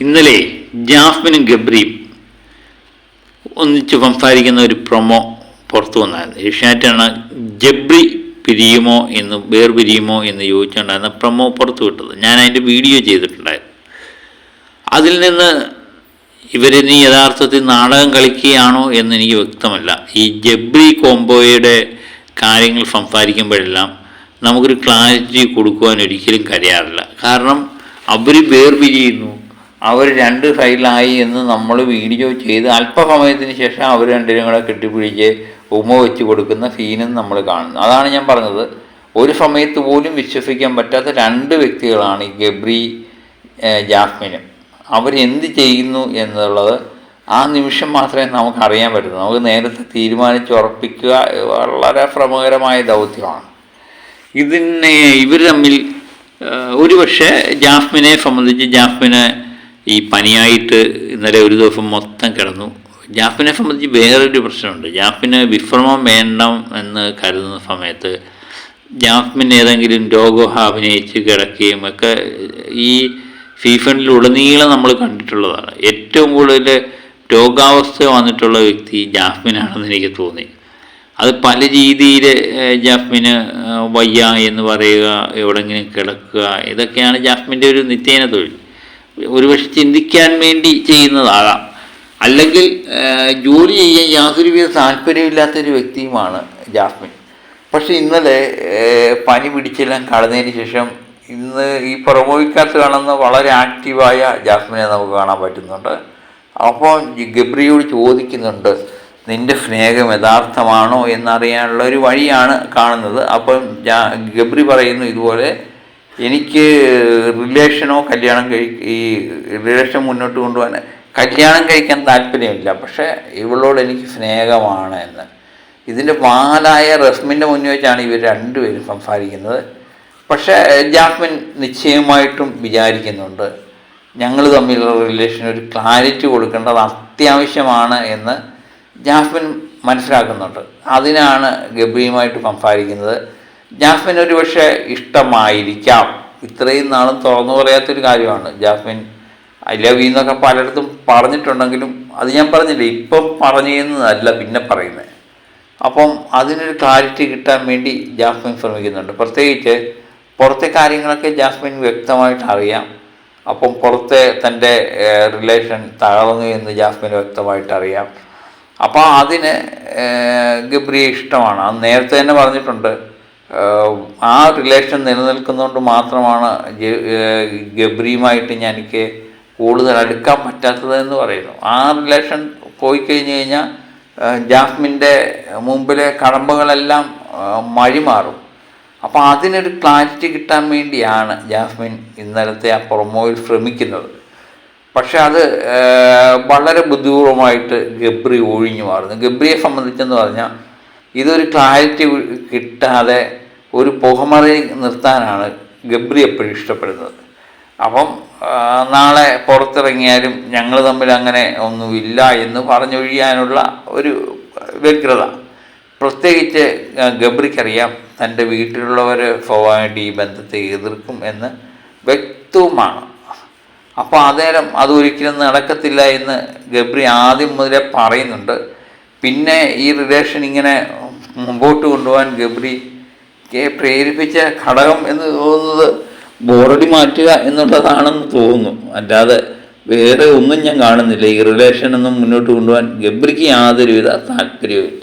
ഇന്നലെ ജാഫ്മിനും ഗബ്രിയും ഒന്നിച്ച് സംസാരിക്കുന്ന ഒരു പ്രൊമോ പുറത്തു വന്നായിരുന്നു. ഏഷ്യാനെറ്റാണ് ജബ്രി പിരിയുമോ എന്ന് വേർ പിരിയുമോ എന്ന് ചോദിച്ചുകൊണ്ടായിരുന്നു പ്രൊമോ പുറത്തു വിട്ടത്. ഞാൻ അതിന്റെ വീഡിയോ ചെയ്തിട്ടുണ്ടായിരുന്നു. അതിൽ നിന്ന് ഇവരിനി യഥാർത്ഥത്തിൽ നാടകം കളിക്കുകയാണോ എന്ന് എനിക്ക് വ്യക്തമല്ല. ഈ ജബ്രി കോംബോയുടെ കാര്യങ്ങൾ സംസാരിക്കുമ്പോഴെല്ലാം നമുക്കൊരു ക്ലാരിറ്റി കൊടുക്കുവാൻ ഒരിക്കലും കഴിയാറില്ല. കാരണം അവർ വേർപിരിയുന്നു അവർ രണ്ട് സൈഡിലായി എന്ന് നമ്മൾ വീഡിയോ ചെയ്ത് അല്പസമയത്തിന് ശേഷം അവർ രണ്ടിനും കൂടെ കെട്ടിപ്പിടിച്ച് ഉമ്മ വെച്ച് കൊടുക്കുന്ന സീനും നമ്മൾ കാണുന്നു. അതാണ് ഞാൻ പറഞ്ഞത്. ഒരു സമയത്ത് പോലും വിശ്വസിക്കാൻ പറ്റാത്ത രണ്ട് വ്യക്തികളാണ് ഈ ഗബ്രി ജാസ്മിനും. അവരെന്ത് ചെയ്യുന്നു എന്നുള്ളത് ആ നിമിഷം മാത്രമേ നമുക്ക് അറിയാൻ പറ്റൂ നമുക്ക് നേരത്തെ തീരുമാനിച്ച് ഉറപ്പിക്കുക വളരെ ശ്രമകരമായ ദൗത്യമാണ്. ഇതിനെ ഇവർ തമ്മിൽ ഒരുപക്ഷെ ജാസ്മിനെ സംബന്ധിച്ച് ജാസ്മിന് ഈ പനിയായിട്ട് ഇന്നലെ ഒരു ദിവസം മൊത്തം കിടന്നു. ജാഫിനെ സംബന്ധിച്ച് വേറൊരു പ്രശ്നമുണ്ട്. ജാഫിന് വിശ്രമം വേണം എന്ന് കരുതുന്ന സമയത്ത് ജാസ്മിൻ ഏതെങ്കിലും രോഗം അഭിനയിച്ച് കിടക്കുകയും ഒക്കെ ഈ ഫീഫണിൽ ഉടനീളം നമ്മൾ കണ്ടിട്ടുള്ളതാണ്. ഏറ്റവും കൂടുതൽ രോഗാവസ്ഥ വന്നിട്ടുള്ള വ്യക്തി ജാസ്മിനാണെന്ന് എനിക്ക് തോന്നി. അത് പല രീതിയിൽ ജാസ്മിന് വയ്യ എന്ന് പറയുക എവിടെങ്കിലും കിടക്കുക ഇതൊക്കെയാണ് ജാസ്മിന്റെ ഒരു നിത്യേന തൊഴിൽ. ഒരുപക്ഷെ ചിന്തിക്കാൻ വേണ്ടി ചെയ്യുന്നതാകാം. അല്ലെങ്കിൽ ജോലി ചെയ്യാൻ യാതൊരുവിധ താല്പര്യമില്ലാത്തൊരു വ്യക്തിയുമാണ് ജാസ്മിൻ. പക്ഷെ ഇന്നലെ പനി പിടിച്ചെല്ലാം കടന്നതിന് ശേഷം ഇന്ന് ഈ പ്രൊമോയ്ക്കകത്ത് കാണുന്ന വളരെ ആക്റ്റീവായ ജാസ്മിനെ നമുക്ക് കാണാൻ പറ്റുന്നുണ്ട്. അപ്പോൾ ഗബ്രിയോട് ചോദിക്കുന്നുണ്ട് നിന്റെ സ്നേഹം യഥാർത്ഥമാണോ എന്നറിയാനുള്ള ഒരു വഴിയാണ് കാണുന്നത്? അപ്പം ഗബ്രി പറയുന്നു ഇതുപോലെ എനിക്ക് റിലേഷനോ കല്യാണം കഴി ഈ റിലേഷൻ മുന്നോട്ട് കൊണ്ടുപോകാൻ കല്യാണം കഴിക്കാൻ താല്പര്യമില്ല. പക്ഷേ ഇവളോട് എനിക്ക് സ്നേഹമാണ് എന്ന്. ഇതിന്റെ പാലായ റസ്മിന്റെ മുന്നിൽ വെച്ചാണ് ഇവർ രണ്ടുപേരും സംസാരിക്കുന്നത്. പക്ഷേ ജാസ്മിൻ നിശ്ചയമായിട്ടും വിചാരിക്കുന്നുണ്ട് ഞങ്ങൾ തമ്മിലുള്ള റിലേഷൻ ഒരു ക്ലാരിറ്റി കൊടുക്കേണ്ടത് അത്യാവശ്യമാണ് എന്ന് ജാസ്മിൻ മനസ്സിലാക്കുന്നുണ്ട്. അതിനാണ് ഗബ്രിയുമായിട്ട് സംസാരിക്കുന്നത്. ജാസ്മിൻ ഒരു പക്ഷേ ഇഷ്ടമായിരിക്കാം. ഇത്രയും നാളും തുറന്നു പറയാത്തൊരു കാര്യമാണ്. ജാസ്മിൻ ഐ ലവ് യു എന്നൊക്കെ പലയിടത്തും പറഞ്ഞിട്ടുണ്ടെങ്കിലും അത് ഞാൻ പറഞ്ഞില്ലേ? ഇപ്പം പറഞ്ഞതല്ല പിന്നെ പറയുന്നത് അപ്പം അതിനൊരു ക്ലാരിറ്റി കിട്ടാൻ വേണ്ടി ജാസ്മിൻ ശ്രമിക്കുന്നുണ്ട്. പ്രത്യേകിച്ച് പുറത്തെ കാര്യങ്ങളൊക്കെ ജാസ്മിൻ വ്യക്തമായിട്ട് അറിയാം. അപ്പം പുറത്തെ തന്റെ റിലേഷൻ തകർന്നു എന്ന് ജാസ്മിൻ വ്യക്തമായിട്ട് അറിയാം. അപ്പോൾ അതിന് ഗബ്രിയ ഇഷ്ടമാണ്. അത് നേരത്തെ തന്നെ പറഞ്ഞിട്ടുണ്ട്. ആ റിലേഷൻ നിലനിൽക്കുന്നതുകൊണ്ട് മാത്രമാണ് ഗബ്രിയുമായിട്ട് ഞാൻ എനിക്ക് കൂടുതൽ അടുക്കാൻ പറ്റാത്തത് എന്ന് പറയുന്നു. ആ റിലേഷൻ പോയി കഴിഞ്ഞ് കഴിഞ്ഞാൽ ജാസ്മിന്റെ മുമ്പിലെ കടമ്പകളെല്ലാം മഴി മഴിമാറും. അപ്പോൾ അതിനൊരു ക്ലാരിറ്റി കിട്ടാൻ വേണ്ടിയാണ് ജാസ്മിൻ ഇന്നലത്തെ ആ പ്രൊമോയിൽ ശ്രമിക്കുന്നത്. പക്ഷെ അത് വളരെ ബുദ്ധിപൂർവമായിട്ട് ഗബ്രി ഒഴിഞ്ഞു മാറുന്നു. ഗബ്രിയെ സംബന്ധിച്ചെന്ന് പറഞ്ഞാൽ ഇതൊരു ക്ലാരിറ്റി കിട്ടാതെ ഒരു പുകമറി നിർത്താനാണ് ഗബ്രി എപ്പോഴും ഇഷ്ടപ്പെടുന്നത്. അപ്പം നാളെ പുറത്തിറങ്ങിയാലും ഞങ്ങൾ തമ്മിൽ അങ്ങനെ ഒന്നുമില്ല എന്ന് പറഞ്ഞൊഴിയാനുള്ള ഒരു വ്യഗ്രത. പ്രത്യേകിച്ച് ഗബ്രിക്കറിയാം തന്റെ വീട്ടിലുള്ളവർ സ്വാഭാവികമായിട്ട് ഈ ബന്ധത്തെ എതിർക്കും എന്ന് വ്യക്തവുമാണ്. അപ്പോൾ അതേരം അതൊരിക്കലും നടക്കത്തില്ല എന്ന് ഗബ്രി ആദ്യം മുതലേ പറയുന്നുണ്ട്. പിന്നെ ഈ റിലേഷൻ ഇങ്ങനെ മുമ്പോട്ട് കൊണ്ടുപോകാൻ ഗബ്രി പ്രേരിപ്പിച്ച ഘടകം എന്ന് തോന്നുന്നത് ബോറടി മാറ്റുക എന്നുള്ളതാണെന്ന് തോന്നുന്നു. അല്ലാതെ വേറെ ഒന്നും ഞാൻ കാണുന്നില്ല. ഈ റിലേഷൻ ഒന്നും മുന്നോട്ട് കൊണ്ടുപോകാൻ ഗബ്രിക്ക് യാതൊരുവിധ താല്പര്യവുമില്ല.